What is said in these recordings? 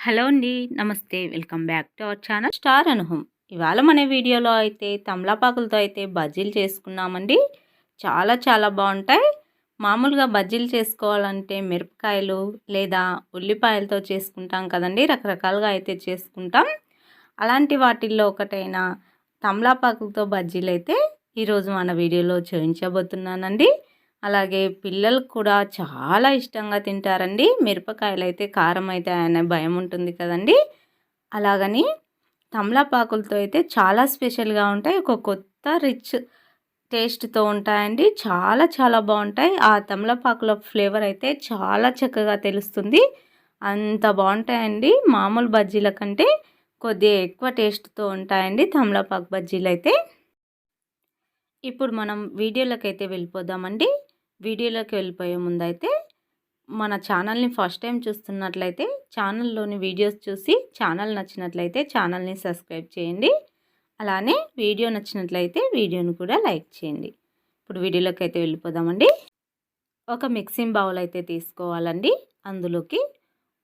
Hello అండి నమస్తే welcome back to our channel star అనుహం. ఇవాళ మన వీడియోలో అయితే తమలపాకులతో అయితే బజ్జీలు చేసుకున్నామండి. చాలా చాలా బాగుంటాయి. మామూలుగా బజ్జీలు చేసుకోవాలంటే మిరపకాయలు లేదా ఉల్లిపాయలతో చేసుకుంటాం కదండి రకరకాలుగా అయితే చేసుకుంటాం. అలాంటి వాటిల్లో ఒకటైన తమలపాకులతో బజ్జీలు అయితే ఈరోజు మన వీడియోలో చూపించబోతున్నానండి. అలాగే పిల్లలు కూడా చాలా ఇష్టంగా తింటారండి. మిరపకాయలు అయితే కారం అయితే అనే భయం ఉంటుంది కదండి. అలాగని తమలపాకులతో అయితే చాలా స్పెషల్గా ఉంటాయి. ఒక కొత్త రిచ్ టేస్ట్తో ఉంటాయండి. చాలా చాలా బాగుంటాయి. ఆ తమలపాకుల ఫ్లేవర్ అయితే చాలా చక్కగా తెలుస్తుంది. అంత బాగుంటాయండి. మామూలు బజ్జీల కంటే కొద్దిగా ఎక్కువ టేస్ట్తో ఉంటాయండి తమలపాకు బజ్జీలు అయితే ఇప్పుడు మనం వీడియోలకైతే వెళ్ళిపోదామండి. వీడియోలోకి వెళ్ళిపోయే ముందు అయితే మన ఛానల్ని ఫస్ట్ టైం చూస్తున్నట్లయితే ఛానల్లోని వీడియోస్ చూసి ఛానల్ నచ్చినట్లయితే ఛానల్ని సబ్స్క్రైబ్ చేయండి. అలానే వీడియో నచ్చినట్లయితే వీడియోని కూడా లైక్ చేయండి. ఇప్పుడు వీడియోలోకి అయితే వెళ్ళిపోదామండి. ఒక మిక్సింగ్ బౌల్ అయితే తీసుకోవాలండి. అందులోకి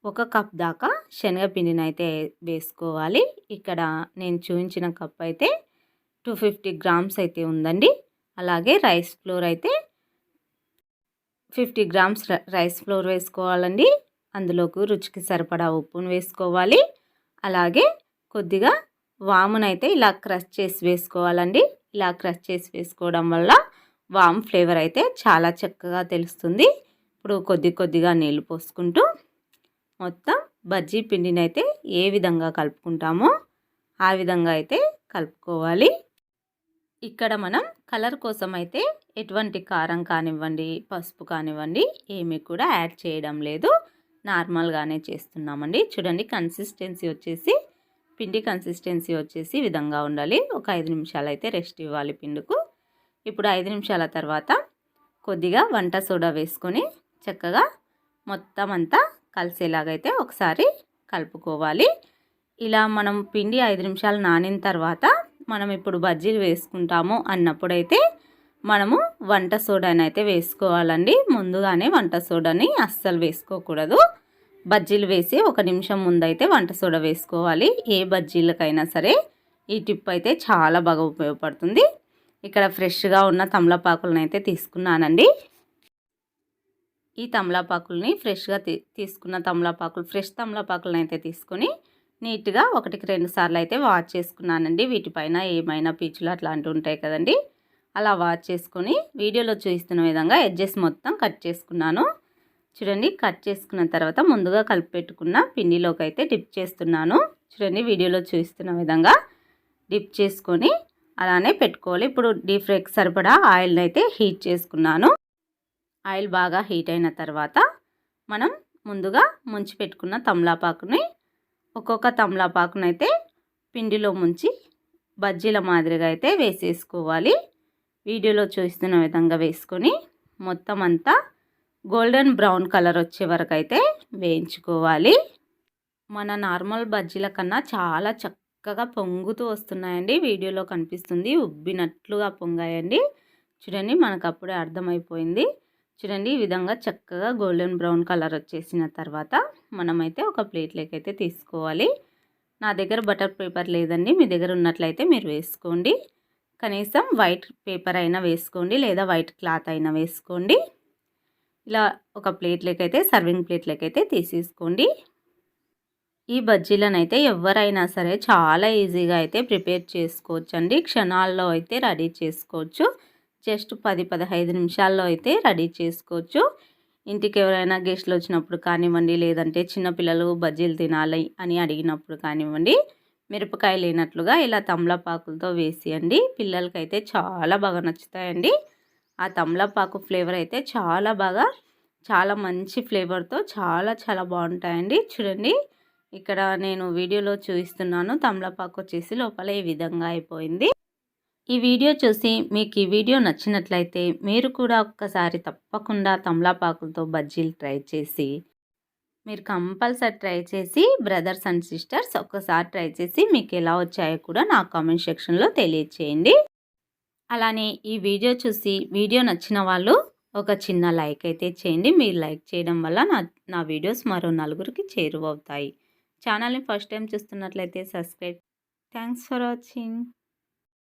ఒక కప్ దాకా శనగపిండిని అయితే వేసుకోవాలి. ఇక్కడ నేను చూపించిన కప్ అయితే టూ ఫిఫ్టీ గ్రామ్స్ అయితే ఉందండి. అలాగే రైస్ ఫ్లోర్ అయితే ఫిఫ్టీ గ్రామ్స్ రైస్ ఫ్లోర్ వేసుకోవాలండి. అందులోకి రుచికి సరిపడా ఉప్పును వేసుకోవాలి. అలాగే కొద్దిగా వామునైతే ఇలా క్రష్ చేసి వేసుకోవాలండి. ఇలా క్రష్ చేసి వేసుకోవడం వల్ల వామ్ ఫ్లేవర్ అయితే చాలా చక్కగా తెలుస్తుంది. ఇప్పుడు కొద్ది కొద్దిగా నీళ్ళు పోసుకుంటూ మొత్తం బజ్జీ పిండిని అయితే ఏ విధంగా కలుపుకుంటామో ఆ విధంగా అయితే కలుపుకోవాలి. ఇక్కడ మనం కలర్ కోసం అయితే ఎటువంటి కారం కానివ్వండి పసుపు కానివ్వండి ఏమీ కూడా యాడ్ చేయడం లేదు. నార్మల్గానే చేస్తున్నామండి. చూడండి కన్సిస్టెన్సీ వచ్చేసి పిండి కన్సిస్టెన్సీ వచ్చేసి విధంగా ఉండాలి. ఒక ఐదు నిమిషాలు అయితే రెస్ట్ ఇవ్వాలి పిండుకు. ఇప్పుడు ఐదు నిమిషాల తర్వాత కొద్దిగా వంట సోడా వేసుకొని చక్కగా మొత్తం అంతా కలిసేలాగైతే ఒకసారి కలుపుకోవాలి. ఇలా మనం పిండి ఐదు నిమిషాలు నానిన తర్వాత మనం ఇప్పుడు బజ్జీలు వేసుకుంటాము అన్నప్పుడైతే మనము వంట సోడాని అయితే వేసుకోవాలండి. ముందుగానే వంట సోడాని అస్సలు వేసుకోకూడదు. బజ్జీలు వేసి ఒక నిమిషం ముందైతే వంట సోడా వేసుకోవాలి. ఏ బజ్జీలకైనా సరే ఈ టిప్ అయితే చాలా బాగా ఉపయోగపడుతుంది. ఇక్కడ ఫ్రెష్గా ఉన్న తమలపాకులను అయితే తీసుకున్నానండి. ఈ తమలపాకుల్ని ఫ్రెష్గా తీసుకున్న తమలపాకులు ఫ్రెష్ తమలపాకులను అయితే తీసుకొని నీట్గా ఒకటికి రెండు సార్లు అయితే వాష్ చేసుకున్నానండి. వీటిపైన ఏమైనా పీచులు అట్లాంటివి ఉంటాయి కదండి. అలా వాష్ చేసుకొని వీడియోలో చూపిస్తున్న విధంగా ఎడ్జెస్ మొత్తం కట్ చేసుకున్నాను. చూడండి కట్ చేసుకున్న తర్వాత ముందుగా కలిపి పెట్టుకున్న పిండిలోకి అయితే డిప్ చేస్తున్నాను. చూడండి వీడియోలో చూపిస్తున్న విధంగా డిప్ చేసుకొని అలానే పెట్టుకోవాలి. ఇప్పుడు డీప్ ఫ్రైకి సరిపడా ఆయిల్ని అయితే హీట్ చేసుకున్నాను. ఆయిల్ బాగా హీట్ అయిన తర్వాత మనం ముందుగా ముంచి పెట్టుకున్న తమలాపాకుని ఒక్కొక్క తమలాపాకునైతే పిండిలో ముంచి బజ్జీల మాదిరిగా అయితే వేసేసుకోవాలి. వీడియోలో చూస్తున్న విధంగా వేసుకొని మొత్తం అంతా గోల్డెన్ బ్రౌన్ కలర్ వచ్చే వరకు అయితే వేయించుకోవాలి. మన నార్మల్ బజ్జీల కన్నా చాలా చక్కగా పొంగుతూ వస్తున్నాయండి. వీడియోలో కనిపిస్తుంది. ఉబ్బినట్లుగా పొంగాయండి. చూడండి మనకు అప్పుడే అర్థమైపోయింది. చూడండి ఈ విధంగా చక్కగా గోల్డెన్ బ్రౌన్ కలర్ వచ్చేసిన తర్వాత మనమైతే ఒక ప్లేట్లోకి అయితే తీసుకోవాలి. నా దగ్గర బటర్ పేపర్ లేదండి. మీ దగ్గర ఉన్నట్లయితే మీరు వేసుకోండి. కనీసం వైట్ పేపర్ అయినా వేసుకోండి లేదా వైట్ క్లాత్ అయినా వేసుకోండి. ఇలా ఒక ప్లేట్లోకి సర్వింగ్ ప్లేట్లకైతే అయితే తీసేసుకోండి. ఈ బజ్జీలను అయితే ఎవరైనా సరే చాలా ఈజీగా అయితే ప్రిపేర్ చేసుకోవచ్చు అండి క్షణాల్లో అయితే రెడీ చేసుకోవచ్చు. జస్ట్ పది పదహైదు నిమిషాల్లో అయితే రెడీ చేసుకోవచ్చు. ఇంటికి ఎవరైనా గెస్ట్లు వచ్చినప్పుడు కానివ్వండి లేదంటే చిన్నపిల్లలు బజ్జీలు తినాలి అని అడిగినప్పుడు కానివ్వండి మిరపకాయ లేనట్లుగా ఇలా తమలపాకులతో వేసియండి. పిల్లలకైతే చాలా బాగా నచ్చుతాయండి. ఆ తమలపాకు ఫ్లేవర్ అయితే చాలా బాగా చాలా మంచి ఫ్లేవర్తో చాలా చాలా బాగుంటాయండి. చూడండి ఇక్కడ నేను వీడియోలో చూపిస్తున్నాను తమలపాకు వచ్చేసి లోపల ఈ విధంగా అయిపోయింది. ఈ వీడియో చూసి మీకు ఈ వీడియో నచ్చినట్లయితే మీరు కూడా ఒక్కసారి తప్పకుండా తమలాపాకులతో బజ్జీలు ట్రై చేసి మీరు కంపల్సరీ ట్రై చేసి బ్రదర్స్ అండ్ సిస్టర్స్ ఒక్కసారి ట్రై చేసి మీకు ఎలా వచ్చాయో కూడా నా కామెంట్ సెక్షన్లో తెలియచేయండి. అలానే ఈ వీడియో చూసి వీడియో నచ్చిన వాళ్ళు ఒక చిన్న లైక్ అయితే చేయండి. మీరు లైక్ చేయడం వల్ల నా నా వీడియోస్ మరో నలుగురికి చేరువవుతాయి. ఛానల్ని ఫస్ట్ టైం చూస్తున్నట్లయితే సబ్స్క్రైబ్. Thanks for watching.